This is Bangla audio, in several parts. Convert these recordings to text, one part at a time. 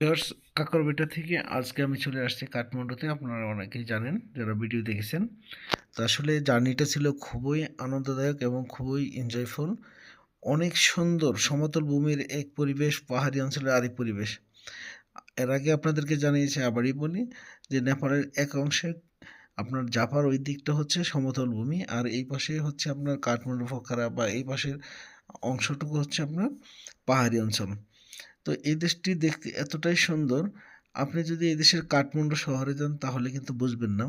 ভিউয়ার্স কাকরবেটা থেকে আজকে আমি চলে আসছি কাঠমান্ডুতে। আপনারা অনেকেই জানেন, যারা ভিডিও দেখেছেন। তো আসলে জার্নিটা ছিল খুবই আনন্দদায়ক এবং খুবই এনজয়ফুল অনেক সুন্দর, সমতল ভূমির এক পরিবেশ, পাহাড়ি অঞ্চলের আরেক পরিবেশ। এর আগে আপনাদেরকে জানিয়েছি, আবারই বলি যে নেপালের এক অংশে আপনার জাপার ওই দিকটা হচ্ছে সমতল ভূমি, আর এই পাশে হচ্ছে আপনার কাঠমান্ডু পোখরা বা এই পাশের অংশটুকু হচ্ছে আপনার পাহাড়ি অঞ্চল। তো এই দেশটি দেখতে এতটাই সুন্দর, আপনি যদি এই দেশের কাঠমান্ডু শহরে যান তাহলে কিন্তু বুঝবেন না।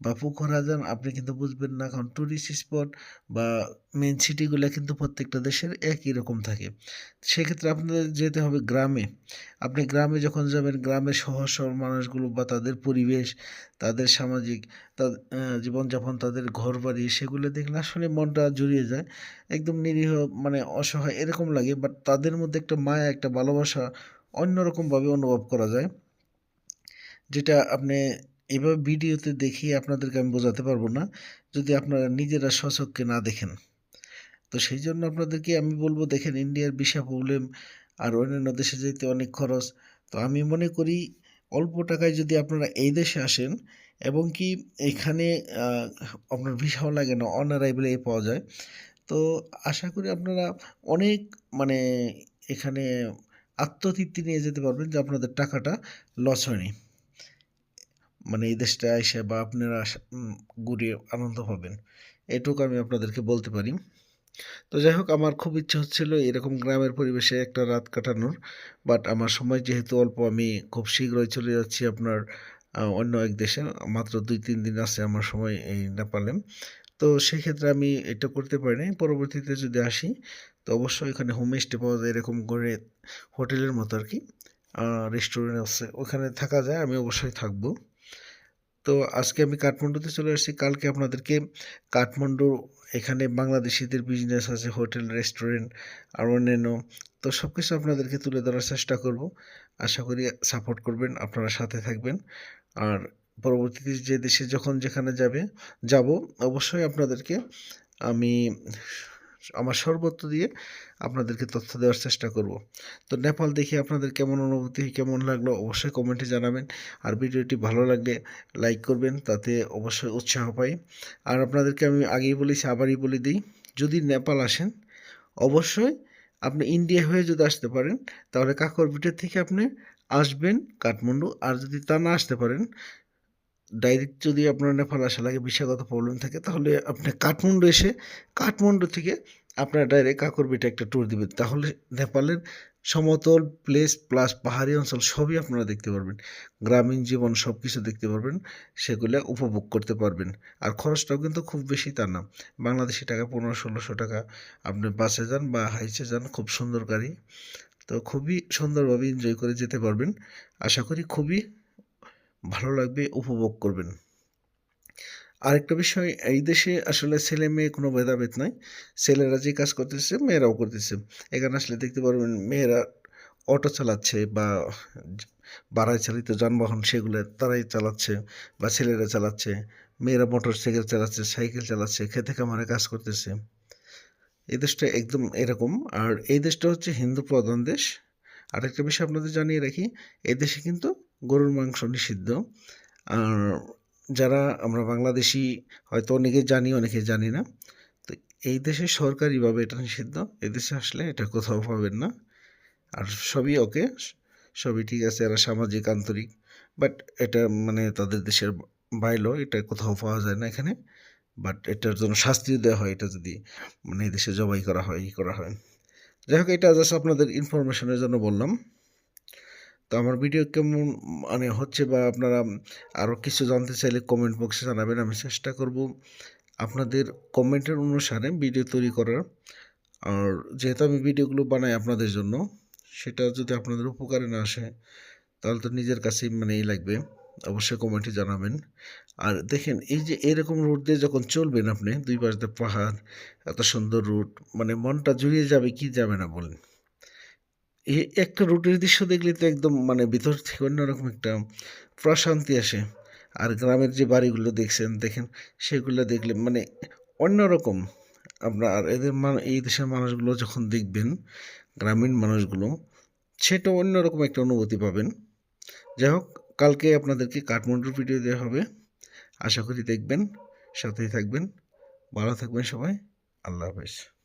বা পোখরা যান আপনি কিন্তু বুঝবেন না। কারণ ট্যুরিস্ট স্পট বা মেন সিটিগুলো কিন্তু প্রত্যেকটা দেশের একই রকম থাকে। সেক্ষেত্রে আপনাদের যেতে হবে গ্রামে। আপনি গ্রামে যখন যাবেন, গ্রামের সহজ সরল মানুষগুলো বা তাদের পরিবেশ, তাদের সামাজিক তাদের জীবনযাপন, তাদের ঘর বাড়ি সেগুলো দেখলে আসলে মনটা জুড়িয়ে যায়। একদম নিরীহ মানে অসহায় এরকম লাগে বাট তাদের মধ্যে একটা মায়া, একটা ভালোবাসা অন্যরকমভাবে অনুভব করা যায়। যেটা আপনি এভাবে ভিডিওতে দেখিয়ে আপনাদেরকে আমি বোঝাতে পারব না, যদি আপনারা নিজেরা স্বচক্ষে না দেখেন। তো সেই জন্য আপনাদেরকে আমি বলব, দেখেন ইন্ডিয়ার ভিসা প্রবলেম আর অন্যান্য দেশে যেতে অনেক খরচ। তো আমি মনে করি, অল্প টাকায় যদি আপনারা এই দেশে আসেন এবং কি এখানে আপনার ভিসাও লাগে না অন অ্যারাইভেলে পাওয়া যায়, তো আশা করি আপনারা অনেক মানে এখানে আত্মতৃপ্তি নিয়ে যেতে পারবেন যে আপনাদের টাকাটা লস হয়নি। মানে এই দেশটা এসে বা আপনারা আস- ঘুরে আনন্দ পাবেন। এটুকু আমি আপনাদেরকে বলতে পারি। তো যাই হোক, আমার খুব ইচ্ছে হচ্ছিল এরকম গ্রামের পরিবেশে একটা রাত কাটানোর বাট আমার সময় যেহেতু অল্প, আমি খুব শীঘ্রই চলে যাচ্ছি আপনার অন্য এক দেশে। মাত্র দুই, তিন দিন আছে আমার সময় এই নেপালে। তো সেক্ষেত্রে আমি এটা করতে পারিনি। পরবর্তীতে যদি আসি, তো অবশ্যই এখানে হোমস্টে পাওয়া যায় এরকম করে হোটেলের মতো আর কি। রেস্টুরেন্ট আছে। ওখানে থাকা যায়, আমি অবশ্যই থাকব। তো আজকে আমি কাঠমান্ডুতে চলে আসছি। কালকে আপনাদেরকে কাঠমান্ডু, এখানে বাংলাদেশিদের বিজনেস আছে হোটেল রেস্টুরেন্ট আর অন্যান্য। তো সব কিছু আপনাদেরকে তুলে ধরার চেষ্টা করব। আশা করি সাপোর্ট করবেন, আপনারা সাথে থাকবেন। আর পরবর্তীতে যে দেশে যখন যেখানে যাবে, যাব, অবশ্যই আপনাদেরকে আমি আমার সর্বত্র দিয়ে আপনাদেরকে তথ্য দেওয়ার চেষ্টা করব। তো নেপাল দেখে আপনাদের কেমন অনুভূতি, কেমন লাগল অবশ্যই কমেন্টে জানাবেন। আর ভিডিওটি ভালো লাগলে লাইক করবেন, তাতে অবশ্যই উৎসাহ পাই। আর আপনাদেরকে আমি আগেই বলেছি, আবারই বলে দিই, যদি নেপাল আসেন, অবশ্যই আপনি ইন্ডিয়া হয়ে যদি আসতে পারেন, তাহলে কাকর কাকরবিটের থেকে আপনি আসবেন কাঠমান্ডু। আর যদি তা না আসতে পারেন ডাইরেক্ট যদি আপনার নেপাল আসা লাগে ভিসাগত প্রবলেম থাকে, তাহলে আপনি কাঠমান্ডু এসে, কাঠমান্ডু থেকে আপনার ডাইরেক্ট কাকরবিটে একটা ট্যুর দিবেন। তাহলে নেপালের সমতল প্লেস প্লাস পাহাড়ি অঞ্চল সবই আপনারা দেখতে পারবেন। গ্রামীণ জীবন সব কিছু দেখতে পারবেন, সেগুলো উপভোগ করতে পারবেন। আর খরচটাও কিন্তু খুব বেশি তা না। বাংলাদেশি টাকা পনেরো, ষোলোশো টাকা। আপনি বাসে যান বা হাইসে যান, খুব সুন্দর গাড়ি। তো খুবই সুন্দরভাবে এনজয় করে যেতে পারবেন। আশা করি খুবই ভালো লাগবে, উপভোগ করবেন। আরেকটা বিষয়, এই দেশে আসলে ছেলে মেয়ে কোনো ভেদাভেদ নাই। ছেলেরা যে কাজ করতেছে, মেয়েরাও করতেছে। এখানে আসলে দেখতে পারবেন, মেয়েরা অটো চালাচ্ছে বা বাড়ায় চালিত যানবাহন সেগুলো তারাই চালাচ্ছে বা ছেলেরা চালাচ্ছে। মেয়েরা মোটর সাইকেল চালাচ্ছে সাইকেল চালাচ্ছে, খেতে খামারে কাজ করতেছে। এই দেশটা একদম এরকম। আর এই দেশটা হচ্ছে হিন্দু প্রধান দেশ। আরেকটা বিষয় আপনাদের জানিয়ে রাখি এই দেশে কিন্তু গরুর মাংস নিষিদ্ধ। আর যারা আমরা বাংলাদেশি হয়তো অনেকে জানি অনেকে জানি না। তো এই দেশে সরকারিভাবে এটা নিষিদ্ধ। এই দেশে আসলে এটা কোথাও পাবেন না। আর সবই ওকে, সবই ঠিক আছে, এরা সামাজিক, আন্তরিক। বাট এটা মানে তাদের দেশের বাইলো এটা কোথাও পাওয়া যায় না এখানে। বাট এটার জন্য শাস্তিও দেওয়া হয়, এটা যদি মানে এই দেশে জবাই করা হয়, ই করা হয়। যাই হোক, এটা জাস্ট আপনাদের ইনফরমেশনের জন্য বললাম। তো আমার ভিডিও কেমন মানে হচ্ছে বা আপনারা আরও কিছু জানতে চাইলে কমেন্ট বক্সে জানাবেন, আমি চেষ্টা করব আপনাদের কমেন্টের অনুসারে ভিডিও তৈরি করার। আর যেহেতু আমি ভিডিওগুলো বানাই আপনাদের জন্য, সেটা যদি আপনাদের উপকারে না আসে, তাহলে তো নিজের কাছেই মানে এই লাগবে, অবশ্যই কমেন্টে জানাবেন। আর দেখেন, এই যে এরকম রুট দিয়ে যখন চলবেন আপনি, দুই পাশ দিয়ে পাহাড়, এত সুন্দর রুট মানে মনটা জুড়িয়ে যাবে, কি যাবে না বলেন? একটা রুটের দৃশ্য দেখলে তো একদম মানে ভিতর থেকে অন্যরকম একটা প্রশান্তি আসে। আর গ্রামের যে বাড়িগুলো দেখছেন, দেখেন, সেগুলো দেখলে মানে অন্যরকম। আপনার এদের মান, এই দেশের মানুষগুলো যখন দেখবেন, গ্রামীণ মানুষগুলো সেটা অন্যরকম একটা অনুভূতি পাবেন। যাই হোক, কালকে আপনাদেরকে কাঠমান্ডুর ভিডিও দেওয়া হবে। আশা করি দেখবেন, সাথেই থাকবেন। ভালো থাকবেন সবাই। আল্লাহ হাফেজ।